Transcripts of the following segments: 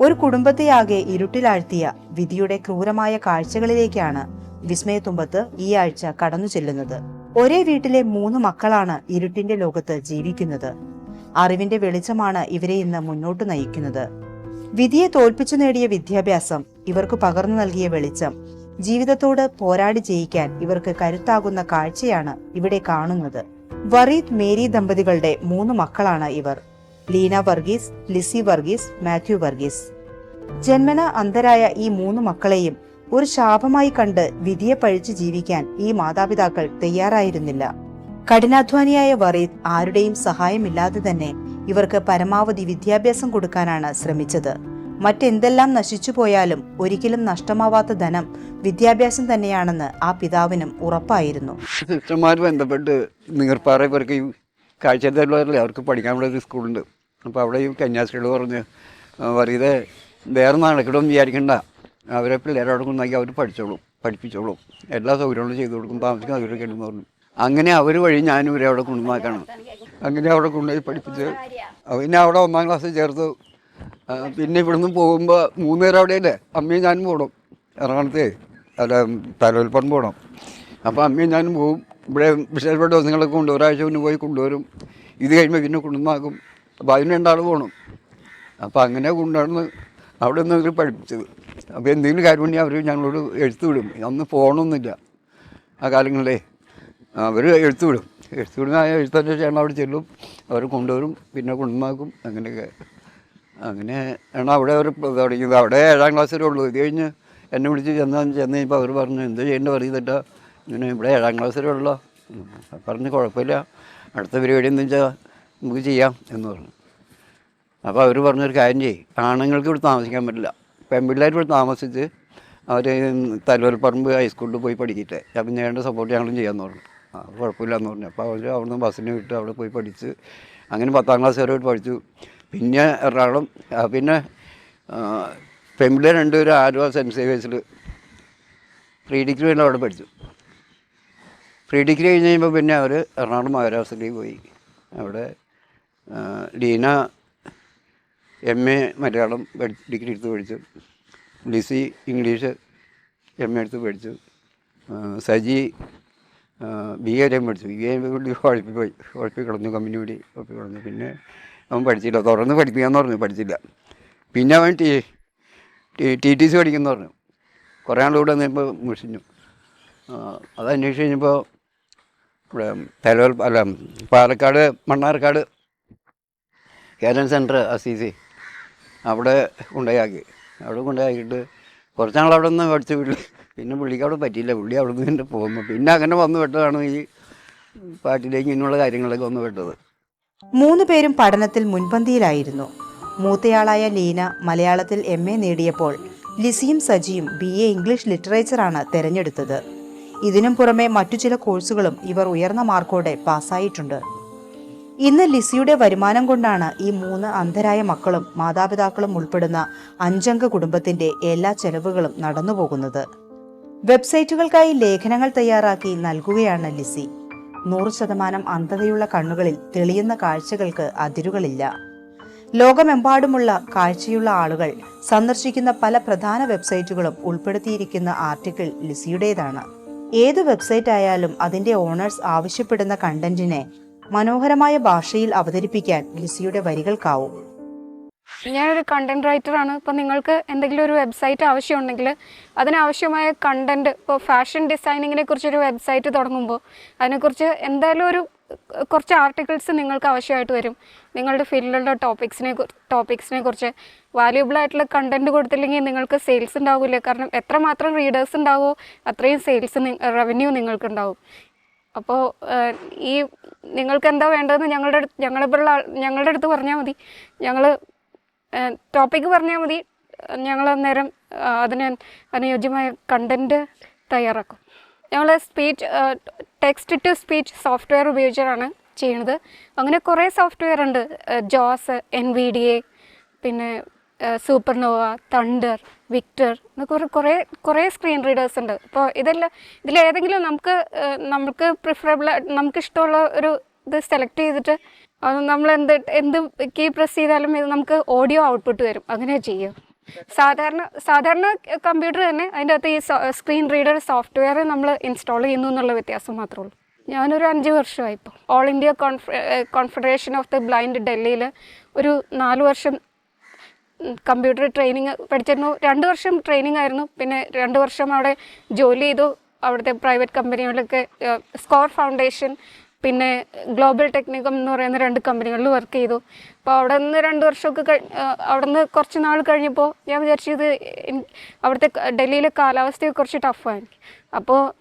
ഒരു കുടുംബത്തെയാകെ ഇരുട്ടിലാഴ്ത്തിയ വിധിയുടെ ക്രൂരമായ കാഴ്ചകളിലേക്കാണ് വിസ്മയത്തുമ്പത്ത് ഈ ആഴ്ച കടന്നു ചെല്ലുന്നത്. ഒരേ വീട്ടിലെ മൂന്ന് മക്കളാണ് ഇരുട്ടിന്റെ ലോകത്ത് ജീവിക്കുന്നത്. അറിവിന്റെ വെളിച്ചമാണ് ഇവരെ ഇന്ന് മുന്നോട്ട് നയിക്കുന്നത്. വിധിയെ തോൽപ്പിച്ചു നേടിയ വിദ്യാഭ്യാസം ഇവർക്ക് പകർന്നു നൽകിയ വെളിച്ചം ജീവിതത്തോട് പോരാടി ജയിക്കാൻ ഇവർക്ക് കരുത്താകുന്ന കാഴ്ചയാണ് ഇവിടെ കാണുന്നത്. വറീദ് മേരി ദമ്പതികളുടെ മൂന്ന് മക്കളാണ് ഇവർ. ലീന വർഗീസ് ലിസി വർഗീസ് മാത്യു വർഗീസ്. ജന്മന അന്ധരായ ഈ മൂന്ന് മക്കളെയും ഒരു ശാപമായി കണ്ട് വിധിയെ പഴിച്ച് ജീവിക്കാൻ ഈ മാതാപിതാക്കൾ തയ്യാറായിരുന്നില്ല. കഠിനാധ്വാനിയായ വറീദ് ആരുടെയും സഹായമില്ലാതെ തന്നെ ഇവർക്ക് പരമാവധി വിദ്യാഭ്യാസം കൊടുക്കാനാണ് ശ്രമിച്ചത്. മറ്റെന്തെല്ലാം നശിച്ചു പോയാലും ഒരിക്കലും നഷ്ടമാവാത്ത ധനം വിദ്യാഭ്യാസം തന്നെയാണെന്ന് ആ പിതാവിനും ഉറപ്പായിരുന്നു. സിസ്റ്റർമാർ ബന്ധപ്പെട്ട് നീർപ്പാറ ഇവർക്ക് ഈ കാഴ്ചയുള്ളവരല്ലേ അവർക്ക് പഠിക്കാനുള്ള ഒരു സ്കൂളുണ്ട്. അപ്പോൾ അവിടെ ഈ കന്യാസ്ത്രീകൾ പറഞ്ഞ് പറയുന്നത് വേറെ നാണക്കിടം വിചാരിക്കണ്ട. അവരെ പിള്ളേരോട് കൊണ്ടാക്കി അവർ പഠിച്ചോളും പഠിപ്പിച്ചോളും. എല്ലാ സൗകര്യങ്ങളും ചെയ്തു കൊടുക്കും താമസിക്കാൻ അവരൊക്കെ ഉണ്ടെന്ന് പറഞ്ഞു. അങ്ങനെ അവർ വഴി ഞാനും ഇവരെ അവിടെ കൊണ്ടുവന്നാക്കണം അങ്ങനെ അവിടെ കൊണ്ടുപോയി പഠിപ്പിച്ച് പിന്നെ അവിടെ ഒന്നാം ക്ലാസ്സിൽ ചേർത്ത് പിന്നെ ഇവിടുന്ന് പോകുമ്പോൾ മൂന്ന് പേര് അവിടെയല്ലേ? അമ്മയും ഞാനും പോകണം എറണാകുളത്തെ അല്ല തലോൽപ്പം പോകണം അപ്പോൾ അമ്മയും ഞാനും പോകും ഇവിടെ വിശേഷപ്പെട്ട ദിവസങ്ങളൊക്കെ കൊണ്ട് ഒരാഴ്ച മുന്നേ പോയി കൊണ്ടുവരും. ഇത് കഴിയുമ്പോൾ പിന്നെ കൊണ്ടുവന്നാക്കും അപ്പോൾ അതിന് രണ്ടാൾ പോകണം അപ്പോൾ അങ്ങനെ കൊണ്ടുവന്ന് അവിടെ നിന്ന് അവർ പഠിപ്പിച്ചത്. അപ്പോൾ എന്തെങ്കിലും കാര്യം ഉണ്ടെങ്കിൽ അവർ ഞങ്ങളോട് എഴുത്തു വിടും. അന്ന് ഫോണൊന്നുമില്ല. ആ കാലങ്ങളിലേ അവർ എഴുത്തു വിടും. എഴുത്തു വിടുന്ന എഴുത്തന്നെ ചെയ്യണം അവിടെ ചെല്ലും. അവർ കൊണ്ടുവരും. പിന്നെ കൊണ്ടുവന്നാക്കും. അങ്ങനെയൊക്കെ. അങ്ങനെ ആണ് അവിടെ അവർ തുടങ്ങിയത്. അവിടെ ഏഴാം ക്ലാസ് വരെ ഉള്ളൂ. ഇത് കഴിഞ്ഞ് എന്നെ വിളിച്ച് ചെന്ന് ചെന്ന് കഴിഞ്ഞപ്പോൾ അവർ പറഞ്ഞു എന്ത് ചെയ്യേണ്ടത് പറയുന്നില്ല ഇങ്ങനെ ഇവിടെ ഏഴാം ക്ലാസ് വരെ ഉള്ളോ. പറഞ്ഞു കുഴപ്പമില്ല. അടുത്ത പരിപാടി എന്താ വെച്ചാൽ നമുക്ക് ചെയ്യാം എന്ന് പറഞ്ഞു. അപ്പോൾ അവർ പറഞ്ഞൊരു കാര്യം ചെയ്യും. ആണുങ്ങൾക്ക് ഇവിടെ താമസിക്കാൻ പറ്റില്ല. പെൺപിള്ളേർ ഇവിടെ താമസിച്ച് അവർ തലവൽപ്പറമ്പ് ഹൈസ്കൂളിൽ പോയി പഠിക്കട്ടെ. അപ്പം ഞങ്ങളുടെ സപ്പോർട്ട് ഞങ്ങളും ചെയ്യാമെന്ന് പറഞ്ഞു. ആ കുഴപ്പമില്ല എന്ന് പറഞ്ഞു. അപ്പോൾ അവർ അവിടുന്ന് ബസ്സിന് വിട്ട് അവിടെ പോയി പഠിച്ച് അങ്ങനെ പത്താം ക്ലാസ് വരെ പഠിച്ചു. പിന്നെ എറണാകുളം പിന്നെ പെൺപിള്ളേർ രണ്ടുപേരും ആലുവ സെന്റ് സേവേഴ്സിൽ പ്രീ ഡിഗ്രി വരെ അവിടെ പഠിച്ചു. പ്രീ ഡിഗ്രി കഴിഞ്ഞ് കഴിയുമ്പോൾ പിന്നെ അവർ എറണാകുളം മഹാരാഷ്ട്രയിലേക്ക് പോയി. അവിടെ Leena M A Malayalam degree എടുത്ത് പഠിച്ചു. ലിസി ഇംഗ്ലീഷ് എം എ എടുത്ത് പഠിച്ചു. സജി ബി എ വരെയും പഠിച്ചു. ബി എ വേണ്ടി ഉഴപ്പി പോയി ഉഴപ്പി കളഞ്ഞു കമ്പനി കൂടി ഉഴപ്പി കളഞ്ഞു പിന്നെ അവൻ പഠിച്ചില്ല. തുറന്ന് പഠിപ്പിക്കാമെന്ന് പറഞ്ഞു പഠിച്ചില്ല. പിന്നെ അവൻ ടി ടി ടി സി പഠിക്കുന്നു പറഞ്ഞു. കുറേ ആളുകൂടെ നിന്നപ്പോൾ മുഷിഞ്ഞു. അത് അന്വേഷിച്ച് കഴിഞ്ഞപ്പോൾ ഇവിടെ തലവൽ അല്ല പാലക്കാട് മണ്ണാർക്കാട് കേരള സെന്റർ അസീസി. അവിടെ കൊണ്ടുപോയാക്കി അവിടെ കൊണ്ടുപോയാക്കിയിട്ട് നാൾ അവിടെ നിന്ന് പഠിച്ച് വിട്ടു പിന്നെ പുള്ളിക്ക് അവിടെ പറ്റിയില്ല. പുള്ളി അവിടെ നിന്ന് തന്നെ പോകുന്നു. പിന്നെ അങ്ങനെ വന്നു പെട്ടതാണ് ഈ പാട്ടിലേക്ക് ഇങ്ങനെയുള്ള കാര്യങ്ങളൊക്കെ വന്നു പെട്ടത്. മൂന്ന് പേരും പഠനത്തിൽ മുൻപന്തിയിലായിരുന്നു. മൂത്തയാളായ ലീന മലയാളത്തിൽ എം എ നേടിയപ്പോൾ ലിസിയും സജിയും ബി എ ഇംഗ്ലീഷ് ലിറ്ററേച്ചറാണ് തിരഞ്ഞെടുത്തത്. ഇതിനും പുറമെ മറ്റു ചില കോഴ്സുകളും ഇവർ ഉയർന്ന മാർക്കോടെ പാസ്സായിട്ടുണ്ട്. ഇന്ന് ലിസിയുടെ വരുമാനം കൊണ്ടാണ് ഈ മൂന്ന് അന്ധരായ മക്കളും മാതാപിതാക്കളും ഉൾപ്പെടുന്ന അഞ്ചംഗ കുടുംബത്തിന്റെ എല്ലാ ചെലവുകളും നടന്നുപോകുന്നത്. വെബ്സൈറ്റുകൾക്കായി ലേഖനങ്ങൾ തയ്യാറാക്കി നൽകുകയാണ് ലിസി. നൂറ് ശതമാനം അന്ധതയുള്ള കണ്ണുകളിൽ തെളിയുന്ന കാഴ്ചകൾക്ക് അതിരുകളില്ല. ലോകമെമ്പാടുമുള്ള കാഴ്ചയുള്ള ആളുകൾ സന്ദർശിക്കുന്ന പല പ്രധാന വെബ്സൈറ്റുകളും ഉൾപ്പെടുത്തിയിരിക്കുന്ന ആർട്ടിക്കിൾ ലിസിയുടേതാണ്. ഏത് വെബ്സൈറ്റ് ആയാലും അതിന്റെ ഓണേഴ്സ് ആവശ്യപ്പെടുന്ന കണ്ടന്റിനെ മനോഹരമായ ഭാഷയിൽ അവതരിപ്പിക്കാൻ ലിസിയുടെ വരികൾക്കാവും. ഞാനൊരു കണ്ടന്റ് റൈറ്റർ ആണ്. ഇപ്പോൾ നിങ്ങൾക്ക് എന്തെങ്കിലും ഒരു വെബ്സൈറ്റ് ആവശ്യമുണ്ടെങ്കിൽ അതിനാവശ്യമായ കണ്ടന്റ് ഇപ്പോൾ ഫാഷൻ ഡിസൈനിങ്ങിനെ കുറിച്ചൊരു വെബ്സൈറ്റ് തുടങ്ങുമ്പോൾ അതിനെക്കുറിച്ച് എന്തായാലും ഒരു കുറച്ച് ആർട്ടിക്കിൾസ് നിങ്ങൾക്ക് ആവശ്യമായിട്ട് വരും. നിങ്ങളുടെ ഫീൽഡിലുള്ള ടോപ്പിക്സിനെ ടോപ്പിക്സിനെ കുറിച്ച് വാല്യൂബിൾ ആയിട്ടുള്ള കണ്ടന്റ് കൊടുത്തില്ലെങ്കിൽ നിങ്ങൾക്ക് സെയിൽസ് ഉണ്ടാവില്ല കാരണം എത്രമാത്രം റീഡേഴ്സ് ഉണ്ടാവുമോ അത്രയും സെയിൽസ് റവന്യൂ നിങ്ങൾക്ക് ഉണ്ടാവും അപ്പോൾ ഈ നിങ്ങൾക്ക് എന്താ വേണ്ടതെന്ന് ഞങ്ങളുടെ അടുത്ത് ഞങ്ങളെ പോലുള്ള ഞങ്ങളുടെ അടുത്ത് പറഞ്ഞാൽ മതി. ഞങ്ങൾ ടോപ്പിക്ക് പറഞ്ഞാൽ മതി. ഞങ്ങൾ അന്നേരം അതിന് അനുയോജ്യമായ കണ്ടന്റ് തയ്യാറാക്കും. ഞങ്ങൾ speech text to speech software ഉപയോഗിച്ചാണ് ചെയ്യുന്നത്. അങ്ങനെ കുറേ സോഫ്റ്റ്വെയർ ഉണ്ട്. ജോസ് എൻ വി ഡി എ പിന്നെ സൂപ്പർനോവ തണ്ടർ വിക്ടർ എന്നൊക്കെ കുറേ കുറേ സ്ക്രീൻ റീഡേഴ്സ് ഉണ്ട്. അപ്പോൾ ഇതെല്ലാം ഇതിലേതെങ്കിലും നമുക്ക് നമുക്ക് പ്രിഫറബിൾ നമുക്ക് ഇഷ്ടമുള്ള ഒരു ഇത് സെലക്ട് ചെയ്തിട്ട് നമ്മൾ എന്ത് എന്ത് കീ പ്രസ് ചെയ്താലും ഇത് നമുക്ക് ഓഡിയോ ഔട്ട്പുട്ട് വരും അങ്ങനെ ചെയ്യുക. സാധാരണ സാധാരണ കമ്പ്യൂട്ടർ തന്നെ അതിന്റെ അകത്ത് ഈ സ്ക്രീൻ റീഡർ സോഫ്റ്റ്വെയർ നമ്മൾ ഇൻസ്റ്റാൾ ചെയ്യുന്നു എന്നുള്ള വ്യത്യാസം മാത്രമേ ഉള്ളൂ. ഞാനൊരു അഞ്ച് വർഷമായി ഇപ്പോൾ ഓൾ ഇന്ത്യ കോൺഫ കോൺഫെഡറേഷൻ ഓഫ് ദി ബ്ലൈൻഡ് ഡൽഹിയിൽ ഒരു നാല് വർഷം കമ്പ്യൂട്ടർ ട്രെയിനിങ് പഠിച്ചിരുന്നു. രണ്ട് വർഷം ട്രെയിനിങ് ആയിരുന്നു. പിന്നെ രണ്ട് വർഷം അവിടെ ജോലി ചെയ്തു. അവിടുത്തെ പ്രൈവറ്റ് കമ്പനികളിലൊക്കെ സ്കോർ ഫൗണ്ടേഷൻ പിന്നെ ഗ്ലോബൽ ടെക്നിക്കം എന്ന് പറയുന്ന രണ്ട് കമ്പനികളിൽ വർക്ക് ചെയ്തു. അപ്പോൾ അവിടെ നിന്ന് രണ്ട് വർഷമൊക്കെ കഴി അവിടെ നിന്ന് കുറച്ച് നാൾ കഴിഞ്ഞപ്പോൾ ഞാൻ വിചാരിച്ചു ഇത് എനി- അവിടുത്തെ ഡൽഹിയിലെ കാലാവസ്ഥയൊക്കെ കുറച്ച് ടഫാണ് എനിക്ക് അപ്പോൾ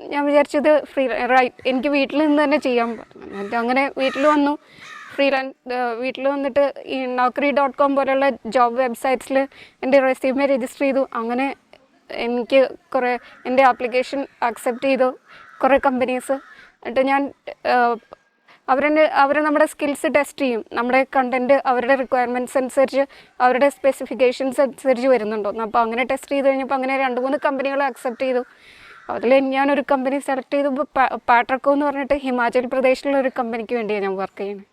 ഞാൻ വിചാരിച്ചത് ഫ്രീ റൈറ്റ് എനിക്ക് വീട്ടിൽ നിന്ന് തന്നെ ചെയ്യാൻ പറ്റും. അങ്ങനെ വീട്ടിൽ വന്നു. ഫ്രീലാൻസ് വീട്ടിൽ വന്നിട്ട് ഈ നൗക്കറി ഡോട്ട് കോം പോലെയുള്ള ജോബ് വെബ്സൈറ്റ്സിൽ എന്റെ റെസ്യൂമെ രജിസ്റ്റർ ചെയ്തു. അങ്ങനെ എനിക്ക് കുറേ എന്റെ ആപ്ലിക്കേഷൻ അക്സെപ്റ്റ് ചെയ്തു കുറേ കമ്പനീസ് എന്നിട്ട് ഞാൻ അവരെ അവർ നമ്മുടെ സ്കിൽസ് ടെസ്റ്റ് ചെയ്യും. നമ്മുടെ കണ്ടന്റ് അവരുടെ റിക്വയർമെന്റ്സ് അനുസരിച്ച് അവരുടെ സ്പെസിഫിക്കേഷൻസ് അനുസരിച്ച് വരുന്നുണ്ടോ. അപ്പോൾ അങ്ങനെ ടെസ്റ്റ് ചെയ്ത് കഴിഞ്ഞപ്പോൾ അങ്ങനെ രണ്ട് മൂന്ന് കമ്പനികൾ അക്സെപ്റ്റ് ചെയ്തു. അതിൽ ഞാനൊരു കമ്പനി സെലക്ട് ചെയ്തപ്പോൾ പാട്രക്കോ എന്ന് പറഞ്ഞിട്ട് ഹിമാചൽ പ്രദേശിലുള്ള ഒരു കമ്പനിക്ക് വേണ്ടിയാണ് ഞാൻ വർക്ക് ചെയ്യുന്നത്.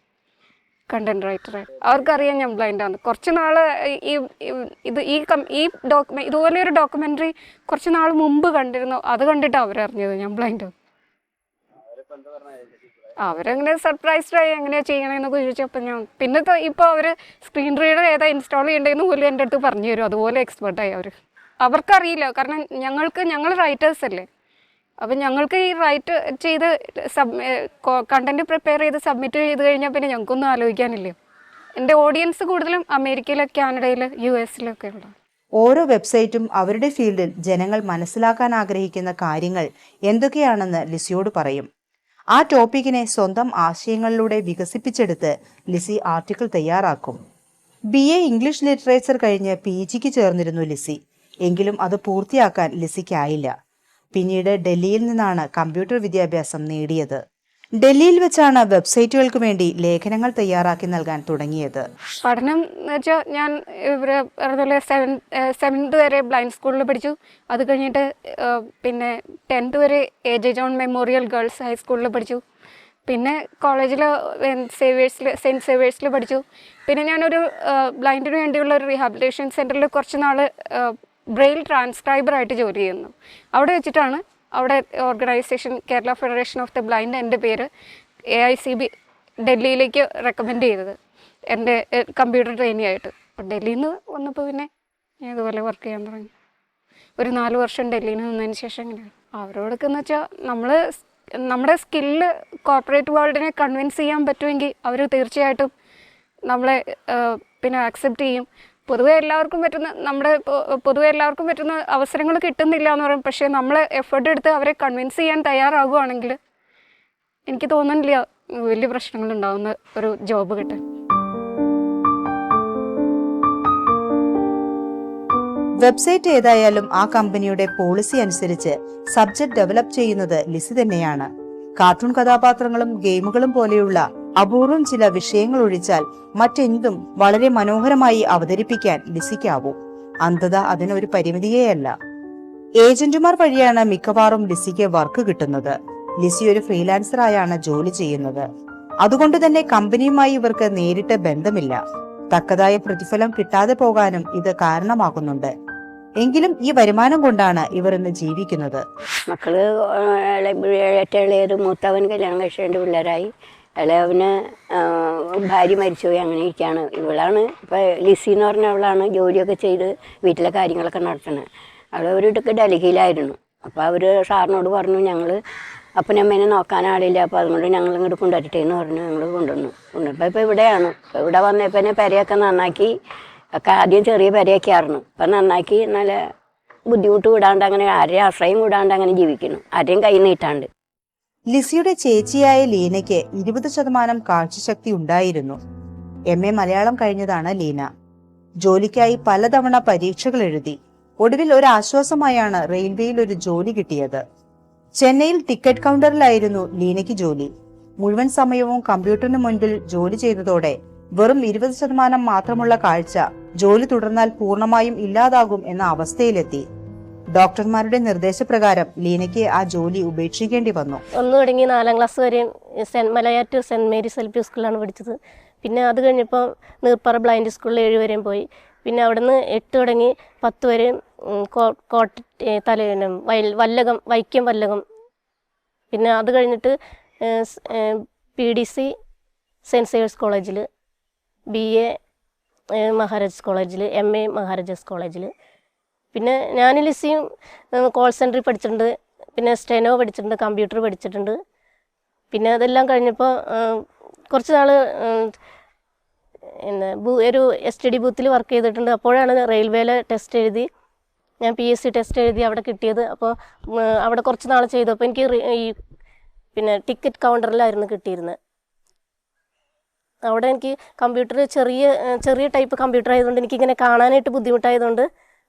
കണ്ടന്റ് റൈറ്റർ അവർക്കറിയാം ഞാൻ ബ്ലൈൻഡ് ആണ് കുറച്ച് നാൾ ഈ ഇത് ഈ കം ഈ ഡോക്യുമെ ഇതുപോലെ ഒരു ഡോക്യുമെന്ററി കുറച്ച് നാൾ മുമ്പ് കണ്ടിരുന്നു. അത് കണ്ടിട്ടാണ് അവരറിഞ്ഞത് ഞാൻ ബ്ലൈൻഡ് അവരങ്ങനെ സർപ്രൈസ്ഡ് ആയി എങ്ങനെയാ ചെയ്യണമെന്നൊക്കെ ചോദിച്ചപ്പോൾ ഞാൻ പിന്നെ ഇപ്പോൾ അവർ സ്ക്രീൻ റീഡർ ഏതാ ഇൻസ്റ്റാൾ ചെയ്യേണ്ടതെന്ന് പോലും എന്റെ അടുത്ത് പറഞ്ഞു തരും. അതുപോലെ എക്സ്പെർട്ടായി അവർ അവർക്കറിയില്ല. കാരണം ഞങ്ങൾക്ക് ഞങ്ങൾ റൈറ്റേഴ്സ് അല്ലേ. അപ്പം ഞങ്ങൾക്ക് ഈ റൈറ്റ് ചെയ്ത് സബ് കണ്ടന്റ് പ്രിപ്പയർ ചെയ്ത് സബ്മിറ്റ് ചെയ്ത് കഴിഞ്ഞാൽ പിന്നെ ഞങ്ങൾക്കൊന്നും ആലോചിക്കാനില്ല? എന്റെ ഓഡിയൻസ് കൂടുതലും അമേരിക്കയിൽ കാനഡയിൽ യു എസിലൊക്കെ ഉണ്ട് ഓരോ വെബ്സൈറ്റും അവരുടെ ഫീൽഡിൽ ജനങ്ങൾ മനസ്സിലാക്കാൻ ആഗ്രഹിക്കുന്ന കാര്യങ്ങൾ എന്തൊക്കെയാണെന്ന് ലിസിയോട് പറയും. ആ ടോപ്പിക്കിനെ സ്വന്തം ആശയങ്ങളിലൂടെ വികസിപ്പിച്ചെടുത്ത് ലിസി ആർട്ടിക്കിൾ തയ്യാറാക്കും. ബി എ ഇംഗ്ലീഷ് ലിറ്ററേച്ചർ കഴിഞ്ഞ് പി ജിക്ക് ചേർന്നിരുന്നു ലിസി. എങ്കിലും അത് പൂർത്തിയാക്കാൻ ലിസിക്കായില്ല. പിന്നീട് ഡൽഹിയിൽ നിന്നാണ് കമ്പ്യൂട്ടർ വിദ്യാഭ്യാസം നേടിയത്. ഡൽഹിയിൽ വെച്ചാണ് വെബ്സൈറ്റുകൾക്ക് വേണ്ടി ലേഖനങ്ങൾ തയ്യാറാക്കി നൽകാൻ തുടങ്ങിയത്. പഠനം എന്ന് വെച്ചാൽ ഞാൻ ഇവിടെ പറഞ്ഞ സെവൻ സെവൻത്ത് വരെ ബ്ലൈൻഡ് സ്കൂളിൽ പഠിച്ചു. അത് കഴിഞ്ഞിട്ട് പിന്നെ ടെൻത്ത് വരെ A J John memorial girls ഹൈസ്കൂളിൽ പഠിച്ചു. പിന്നെ കോളേജിൽ സേവേഴ്സിൽ സെന്റ് സേവേഴ്സിൽ പഠിച്ചു. പിന്നെ ഞാനൊരു ബ്ലൈൻഡിന് വേണ്ടിയുള്ള ഒരു റീഹാബിലിറ്റേഷൻ സെന്ററിൽ കുറച്ച് നാൾ ബ്രെയിൽ ട്രാൻസ്ക്രൈബറായിട്ട് ജോലി ചെയ്യുന്നു. അവിടെ വെച്ചിട്ടാണ് അവിടെ organisation Kerala federation of the blind എന്റെ പേര് എ ഐ സി ബി ഡൽഹിയിലേക്ക് റെക്കമെൻഡ് ചെയ്തത്. എന്റെ കമ്പ്യൂട്ടർ ട്രെയിനിങ് ആയിട്ട്. അപ്പോൾ ഡൽഹിയിൽ നിന്ന് വന്നപ്പോൾ പിന്നെ ഞാൻ ഇതുപോലെ വർക്ക് ചെയ്യാൻ തുടങ്ങി. ഒരു നാല് വർഷം ഡൽഹിയിൽ നിന്നതിന് ശേഷം എങ്ങനെയാണ് അവരോടൊക്കെ എന്ന് വെച്ചാൽ നമ്മൾ നമ്മുടെ സ്കില്ല് കോർപ്പറേറ്റ് വേൾഡിനെ കൺവിൻസ് ചെയ്യാൻ പറ്റുമെങ്കിൽ അവർ തീർച്ചയായിട്ടും നമ്മളെ പിന്നെ ആക്സെപ്റ്റ് ചെയ്യും. പൊതുവെ എല്ലാവർക്കും പറ്റുന്ന നമ്മുടെ പൊതുവെ എല്ലാവർക്കും പറ്റുന്ന അവസരങ്ങൾ കിട്ടുന്നില്ല എന്ന് പറയും. പക്ഷേ നമ്മൾ എഫേർട്ട് എടുത്ത് അവരെ കൺവിൻസ് ചെയ്യാൻ തയ്യാറാകുവാണെങ്കിൽ എനിക്ക് തോന്നുന്നില്ല വലിയ പ്രശ്നങ്ങൾ ഉണ്ടാവുന്ന ഒരു ജോബ് കിട്ടാൻ. വെബ്സൈറ്റ് ഏതായാലും ആ കമ്പനിയുടെ പോളിസി അനുസരിച്ച് സബ്ജക്ട് ഡെവലപ്പ് ചെയ്യുന്നത് ലിസി തന്നെയാണ്. കാർട്ടൂൺ കഥാപാത്രങ്ങളും ഗെയിമുകളും പോലെയുള്ള അപൂർവം ചില വിഷയങ്ങൾ ഒഴിച്ചാൽ മറ്റെന്തും വളരെ മനോഹരമായി അവതരിപ്പിക്കാൻ ലിസിക്കാവൂ. അന്ധത അതിനൊരു പരിമിതിയേയല്ല. ഏജന്റുമാർ വഴിയാണ് മിക്കവാറും ലിസിക്ക് വർക്ക് കിട്ടുന്നത്. ലിസി ഒരു ഫ്രീലാൻസറായാണ് ജോലി ചെയ്യുന്നത്. അതുകൊണ്ട് തന്നെ കമ്പനിയുമായി ഇവർക്ക് നേരിട്ട് ബന്ധമില്ല. തക്കതായ പ്രതിഫലം കിട്ടാതെ പോകാനും ഇത് കാരണമാകുന്നുണ്ട്. എങ്കിലും ഈ വരുമാനം കൊണ്ടാണ് ഇവർ ഇന്ന് ജീവിക്കുന്നത്. മക്കൾ ഏറ്റവും മൂത്തവൻ കല്യാണം കഴിച്ചേണ്ട പിള്ളേരായി. ഇളയവന് ഭാര്യ മരിച്ചുപോയി അങ്ങനെ ഇരിക്കുകയാണ് ഇവളാണ് ഇപ്പം ലിസി എന്ന് പറഞ്ഞ അവളാണ് ജോലിയൊക്കെ ചെയ്ത് വീട്ടിലെ കാര്യങ്ങളൊക്കെ നടത്തുന്നത്. അവൾ അവരുടെ ഡൽഹിയിലായിരുന്നു. അപ്പോൾ അവർ സാറിനോട് പറഞ്ഞു ഞങ്ങൾ അപ്പനമ്മേനെ നോക്കാൻ ആളില്ല. അപ്പോൾ അതുകൊണ്ട് ഞങ്ങൾ ഇങ്ങോട്ട് കൊണ്ടുവരട്ടെ എന്ന് പറഞ്ഞു ഞങ്ങൾ കൊണ്ടുവന്നു. കൊണ്ടുവന്നപ്പോൾ ഇപ്പോൾ ഇവിടെയാണ്. ഇപ്പോൾ ഇവിടെ വന്നപ്പോൾ തന്നെ പെരയൊക്കെ നന്നാക്കി ഒക്കെ ആദ്യം ചെറിയ പെരയൊക്കെയായിരുന്നു. ഇപ്പം നന്നാക്കി നല്ല ബുദ്ധിമുട്ട് വിടാണ്ട് അങ്ങനെ ആരെയും ആശ്രയം കൂടാണ്ട് അങ്ങനെ ജീവിക്കുന്നു. ആരെയും കൈ നീട്ടാണ്ട്. ലിസിയുടെ ചേച്ചിയായ ലീനയ്ക്ക് ഇരുപത് ശതമാനം കാഴ്ചശക്തി ഉണ്ടായിരുന്നു. എം. എ. മലയാളം കഴിഞ്ഞതാണ് ലീന. ജോലിക്കായി പലതവണ പരീക്ഷകൾ എഴുതി. ഒടുവിൽ ഒരു ആശ്വാസമായാണ് റെയിൽവേയിൽ ഒരു ജോലി കിട്ടിയത്. ചെന്നൈയിൽ ടിക്കറ്റ് കൗണ്ടറിലായിരുന്നു ലീനയ്ക്ക് ജോലി. മുഴുവൻ സമയവും കമ്പ്യൂട്ടറിന് മുൻപിൽ ജോലി ചെയ്തതോടെ വെറും ഇരുപത് ശതമാനം മാത്രമുള്ള കാഴ്ച ജോലി തുടർന്നാൽ പൂർണമായും ഇല്ലാതാകും എന്ന അവസ്ഥയിലെത്തി. ഡോക്ടർമാരുടെ നിർദ്ദേശപ്രകാരം ലീനയ്ക്ക് ആ ജോലി ഉപേക്ഷിക്കേണ്ടി വന്നു. ഒന്ന് തുടങ്ങി നാലാം ക്ലാസ് വരെ Saint Malayat Saint Mary's L P സ്കൂളിലാണ് പഠിച്ചത്. പിന്നെ അത് കഴിഞ്ഞപ്പോൾ നീർപ്പാറ ബ്ലൈൻഡ് സ്കൂളിൽ ഏഴ് വരെയും പോയി. പിന്നെ അവിടുന്ന് എട്ട് തുടങ്ങി പത്ത് വരെ കോട്ട തല വയൽ വല്ലകം വൈക്കം വല്ലകം. പിന്നെ അത് കഴിഞ്ഞിട്ട് P D C Saint Xavier's കോളേജിൽ ബി എ മഹാരാജാസ് കോളേജിൽ എം എ മഹാരാജാസ് കോളേജിൽ പിന്നെ ഞാൻ ലിസിയും കോൾ സെന്ററിൽ പഠിച്ചിട്ടുണ്ട്. പിന്നെ സ്റ്റെനോ പഠിച്ചിട്ടുണ്ട് കമ്പ്യൂട്ടർ പഠിച്ചിട്ടുണ്ട്. പിന്നെ അതെല്ലാം കഴിഞ്ഞപ്പോൾ കുറച്ച് നാൾ ബൂ ഒരു എസ് ടി ഡി ബൂത്തിൽ വർക്ക് ചെയ്തിട്ടുണ്ട്. അപ്പോഴാണ് റെയിൽവേയിലെ ടെസ്റ്റ് എഴുതി. ഞാൻ പി എസ് സി ടെസ്റ്റ് എഴുതി അവിടെ കിട്ടിയത്. അപ്പോൾ അവിടെ കുറച്ച് നാൾ ചെയ്തപ്പോൾ എനിക്ക് ഈ പിന്നെ ടിക്കറ്റ് കൗണ്ടറിലായിരുന്നു കിട്ടിയിരുന്നത് അവിടെ എനിക്ക് കമ്പ്യൂട്ടർ ചെറിയ ചെറിയ ടൈപ്പ് കമ്പ്യൂട്ടർ ആയതുകൊണ്ട് എനിക്കിങ്ങനെ കാണാനായിട്ട് ബുദ്ധിമുട്ടായതുകൊണ്ട്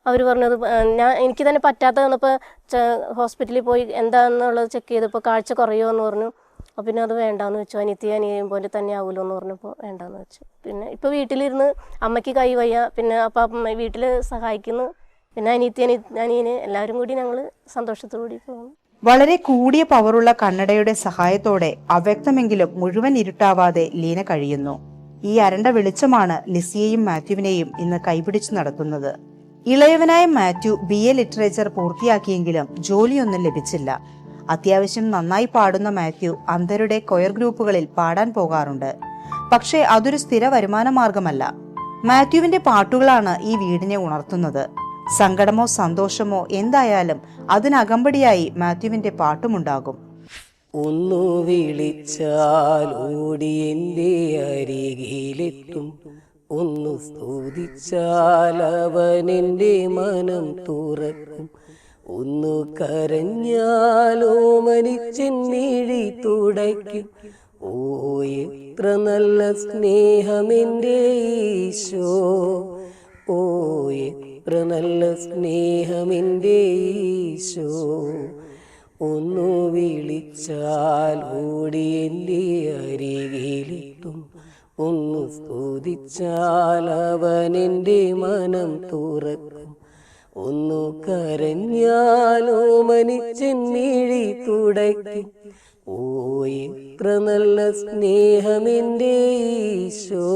അവർ പറഞ്ഞത് ഞാൻ എനിക്ക് തന്നെ പറ്റാത്ത വന്നപ്പോൾ ഹോസ്പിറ്റലിൽ പോയി എന്താണെന്നുള്ളത് ചെക്ക് ചെയ്തപ്പോൾ കാഴ്ച കുറയുമോ എന്ന് പറഞ്ഞു. അപ്പോൾ പിന്നെ അത് വേണ്ടാന്ന് വെച്ചു. അനിയത്തി അനിയും പോലെ തന്നെ ആവുമല്ലോ എന്ന് പറഞ്ഞപ്പോൾ വേണ്ടാന്ന് വെച്ചു. പിന്നെ ഇപ്പോൾ വീട്ടിലിരുന്ന് അമ്മയ്ക്ക് കൈ വയ്യ പിന്നെ അപ്പം വീട്ടിൽ സഹായിക്കുന്നു. പിന്നെ അനിയത്തി അനി അനിയന് എല്ലാവരും കൂടി ഞങ്ങൾ സന്തോഷത്തോടെ കൂടി പോകുന്നു. വളരെ കൂടിയ പവറുള്ള കണ്ണടയുടെ സഹായത്തോടെ അവ്യക്തമെങ്കിലും മുഴുവൻ ഇരുട്ടാവാതെ ലീന കഴിയുന്നു. ഈ അരണ്ട വെളിച്ചമാണ് ലിസിയെയും മാത്യുവിനെയും ഇന്ന് കൈപിടിച്ചു നടത്തുന്നത്. ഇളയവനായ മാത്യു ബി എ ലിറ്ററേച്ചർ പൂർത്തിയാക്കിയെങ്കിലും ജോലിയൊന്നും ലഭിച്ചില്ല. അത്യാവശ്യം നന്നായി പാടുന്ന മാത്യു അന്ധരുടെ കൊയർ ഗ്രൂപ്പുകളിൽ പാടാൻ പോകാറുണ്ട്. പക്ഷേ അതൊരു സ്ഥിര വരുമാന മാർഗമല്ല മാത്യുവിന്റെ പാട്ടുകളാണ് ഈ വീടിനെ ഉണർത്തുന്നത്. സങ്കടമോ സന്തോഷമോ എന്തായാലും അതിനകമ്പടിയായി മാത്യുവിന്റെ പാട്ടുമുണ്ടാകും. ഒന്നു വിളിച്ചാൽ ഓടി എന്റെ അരികിലെത്തും ഒന്നു സ്തുതിച്ചാലവനിന്റെ മനം തുറക്കും. ഒന്നു കരഞ്ഞാലോ മനിച്ചെന്നിഴി തുടയ്ക്കും. ഓ എത്ര നല്ല സ്നേഹമെന്റെ ഈശോ. ഓ എത്ര നല്ല സ്നേഹമെന്റെ ഈശോ. ഒന്നു വിളിച്ചാൽ ഓടി എന്റെ അരികിലെത്തും ഒന്ന് സ്തുതിച്ചാൽ അവൻ എന്റെ മനം തുറക്കും. ഒന്നു കരഞ്ഞാലോ മനിച്ചെന്നിഴി തുടയ്ക്കും. ഓ എത്ര നല്ല സ്നേഹമെന്റെ ഈശോ.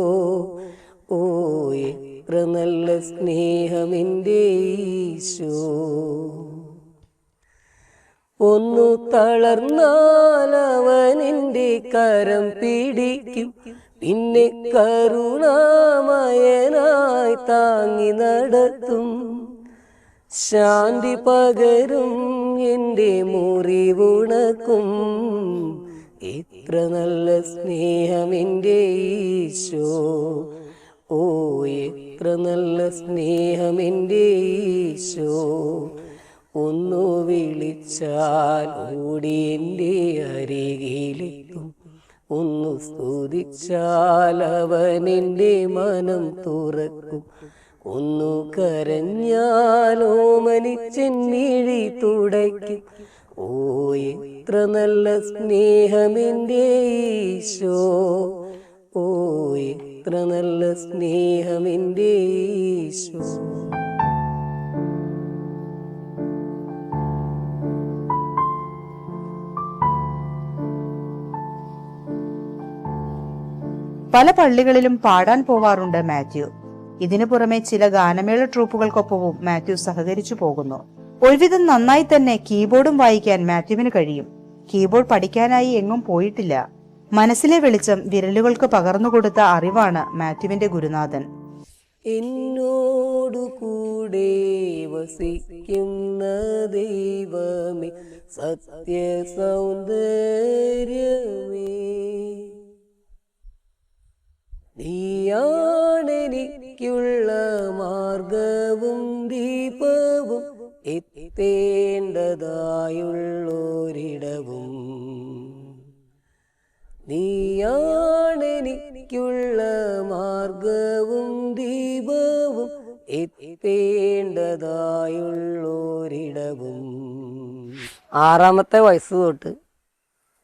ഓ എത്ര നല്ല സ്നേഹമെന്റെ ഈശോ. ഒന്നു തളർന്നാൽ കരം പിടിക്കും. പിന്നെ കരുണാമയനായി താങ്ങി നടത്തും. ശാന്തി പകരും എന്റെ മുറിവുണക്കും. എത്ര നല്ല സ്നേഹം എന്റെ ഈശോ. ഓ എത്ര നല്ല സ്നേഹം എന്റെ ഈശോ. ഒന്നു വിളിച്ചാൽ ഓടി എന്റെ അരികിലെത്തും. ഒന്നു സ്തുതിച്ചാലവനിന്റെ മനം തുറക്കും. ഒന്നു കരഞ്ഞാലോ മനിച്ചെന്നിഴി തുടയ്ക്കും. ഓ എത്ര നല്ല സ്നേഹമെന്റെ ഈശോ. ഓ എത്ര നല്ല സ്നേഹമെന്റെ ഈശോ. പല പള്ളികളിലും പാടാൻ പോവാറുണ്ട് മാത്യു. ഇതിനു പുറമെ ചില ഗാനമേള ട്രൂപ്പുകൾക്കൊപ്പവും മാത്യു സഹകരിച്ചു പോകുന്നു. ഒരുവിധം നന്നായി തന്നെ കീബോർഡും വായിക്കാൻ മാത്യുവിന് കഴിയും. കീബോർഡ് പഠിക്കാനായി എങ്ങും പോയിട്ടില്ല. മനസ്സിലെ വെളിച്ചം വിരലുകൾക്ക് പകർന്നുകൊടുത്ത അറിവാണ് മാത്യുവിന്റെ ഗുരുനാഥൻ. എന്നോടു കൂടെ വസിക്കുന്ന ദൈവമേ സത്യ സൗന്ദര്യമേ നീയാണെനിക്കുള്ള മാർഗവും ദീപവും എത്തേണ്ടതായുള്ളൊരിടവും. നീയാണെനിക്കുള്ള മാർഗവും ദീപവും എത്തേണ്ടതായുള്ളൊരിടവും. ആറാമത്തെ വയസ്സ് തൊട്ട്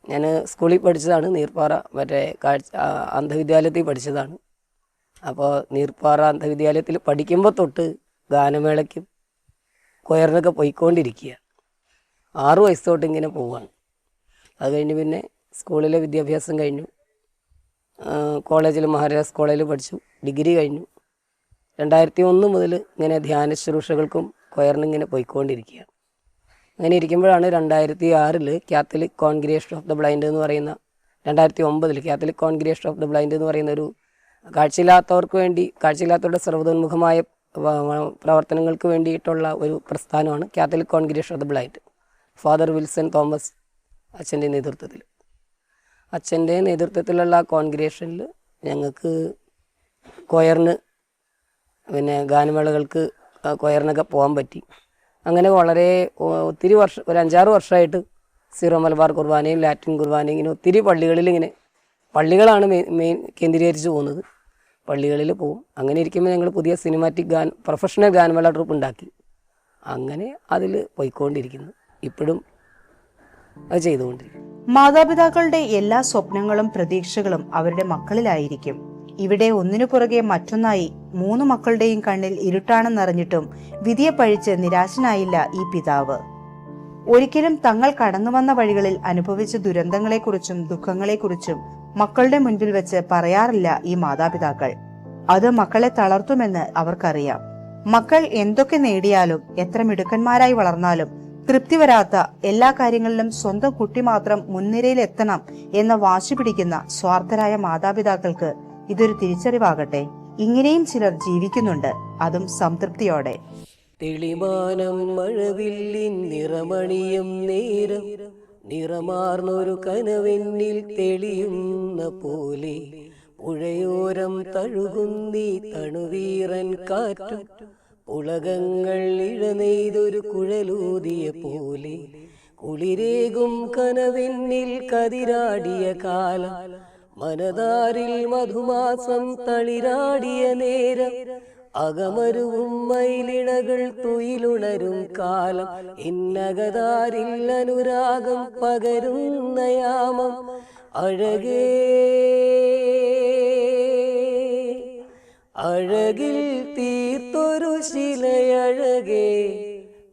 ഞാൻ സ്കൂളിൽ പഠിച്ചതാണ് നീർപ്പാറ മറ്റേ കാഴ്ച അന്ധവിദ്യാലയത്തിൽ പഠിച്ചതാണ്. അപ്പോൾ നീർപ്പാറ അന്ധവിദ്യാലയത്തിൽ പഠിക്കുമ്പോൾ തൊട്ട് ഗാനമേളയ്ക്കും കൊയറിനൊക്കെ പോയിക്കൊണ്ടിരിക്കുക ആറു വയസ്സ് തൊട്ട് ഇങ്ങനെ പോവാണ്. അത് കഴിഞ്ഞ് പിന്നെ സ്കൂളിലെ വിദ്യാഭ്യാസം കഴിഞ്ഞു. കോളേജിൽ മഹാരാജാസ് കോളേജിൽ പഠിച്ചു. ഡിഗ്രി കഴിഞ്ഞു. രണ്ടായിരത്തി ഒന്ന് മുതൽ ഇങ്ങനെ ധ്യാന ശുശ്രൂഷകൾക്കും കൊയറിനിങ്ങനെ പോയിക്കൊണ്ടിരിക്കുകയാണ് അങ്ങനെ ഇരിക്കുമ്പോഴാണ് രണ്ടായിരത്തി ആറിൽ Catholic congregation of the blind എന്ന് പറയുന്ന രണ്ടായിരത്തി ഒമ്പതിൽ Catholic congregation of the blind എന്ന് പറയുന്ന ഒരു കാഴ്ചയില്ലാത്തവർക്ക് വേണ്ടി കാഴ്ചയില്ലാത്തവരുടെ സർവതോന്മുഖമായ പ്രവർത്തനങ്ങൾക്ക് വേണ്ടിയിട്ടുള്ള ഒരു പ്രസ്ഥാനമാണ് Catholic congregation of the blind father Wilson Thomas അച്ഛന്റെ നേതൃത്വത്തിൽ. അച്ഛന്റെ നേതൃത്വത്തിലുള്ള കോൺഗ്രേഷനിൽ ഞങ്ങൾക്ക് കൊയറിന് പിന്നെ ഗാനമേളകൾക്ക് കൊയറിനൊക്കെ പോകാൻ പറ്റി. അങ്ങനെ വളരെ ഒത്തിരി വർഷം ഒരു അഞ്ചാറ് വർഷമായിട്ട് സീറോ മലബാർ കുർബാനയും ലാറ്റിൻ കുർബാനയും ഇങ്ങനെ ഒത്തിരി പള്ളികളിൽ ഇങ്ങനെ പള്ളികളാണ് മെയിൻ മെയിൻ കേന്ദ്രീകരിച്ച് പോകുന്നത്. പള്ളികളിൽ പോകും. അങ്ങനെ ഇരിക്കുമ്പോൾ ഞങ്ങൾ പുതിയ സിനിമാറ്റിക് ഗാൻ പ്രൊഫഷണൽ ഗാനമേള ട്രൂപ്പ് ഉണ്ടാക്കി. അങ്ങനെ അതിൽ പോയിക്കൊണ്ടിരിക്കുന്നു. ഇപ്പോഴും അത് ചെയ്തുകൊണ്ടിരിക്കും മാതാപിതാക്കളുടെ എല്ലാ സ്വപ്നങ്ങളും പ്രതീക്ഷകളും അവരുടെ മക്കളിലായിരിക്കും. ഇവിടെ ഒന്നിനു പുറകെ മറ്റൊന്നായി മൂന്ന് മക്കളുടെയും കണ്ണിൽ ഇരുട്ടാണെന്നറിഞ്ഞിട്ടും വിധിയെ പഴിച്ച് നിരാശനായില്ല ഈ പിതാവ്. ഒരിക്കലും തങ്ങൾ കടന്നു വന്ന വഴികളിൽ അനുഭവിച്ച ദുരന്തങ്ങളെക്കുറിച്ചും ദുഃഖങ്ങളെക്കുറിച്ചും മക്കളുടെ മുൻപിൽ വെച്ച് പറയാറില്ല ഈ മാതാപിതാക്കൾ. അത് മക്കളെ തളർത്തുമെന്ന് അവർക്കറിയാം. മക്കൾ എന്തൊക്കെ നേടിയാലും എത്ര മിടുക്കന്മാരായി വളർന്നാലും തൃപ്തി വരാത്ത എല്ലാ കാര്യങ്ങളിലും സ്വന്തം കുട്ടി മാത്രം മുൻനിരയിൽ എത്തണം എന്ന വാശി പിടിക്കുന്ന സ്വാർത്ഥരായ മാതാപിതാക്കൾക്ക് ഇതൊരു തിരിച്ചറിവാകട്ടെ. ഇങ്ങനെയും ചിലർ ജീവിക്കുന്നുണ്ട്. അതും സംതൃപ്തിയോടെ. തെളിമാനം മഴവില്ലിൻ നേരം. നിറമാർന്നൊരു കനവെന്നിൽ തെളിയുന്ന പോലെ. പുഴയോരം തഴുകുന്നീ തണുവീറൻ കാറ്റും. പുളകങ്ങൾ ഇഴനെയ്തൊരു കുഴലൂതിയ പോലെ. കുളിരേകും കനവെന്നിൽ കതിരാടിയ കാലം. മനതാരിൽ മധുമാസം തളിരാടിയ നേരം അകമരുവും മയിലിണകൾ തുയിലുണരും കാലം ഇന്നകതാരിൽ അനുരാഗം പകരുന്ന യാമം. അഴകേ അഴകിൽ തീർത്തൊരു ശിലയഴകേ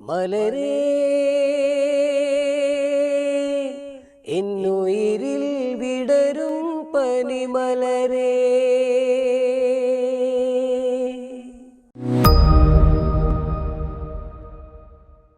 മലരേ എന്നുയിരിൽ വിടരും പനിമലരേ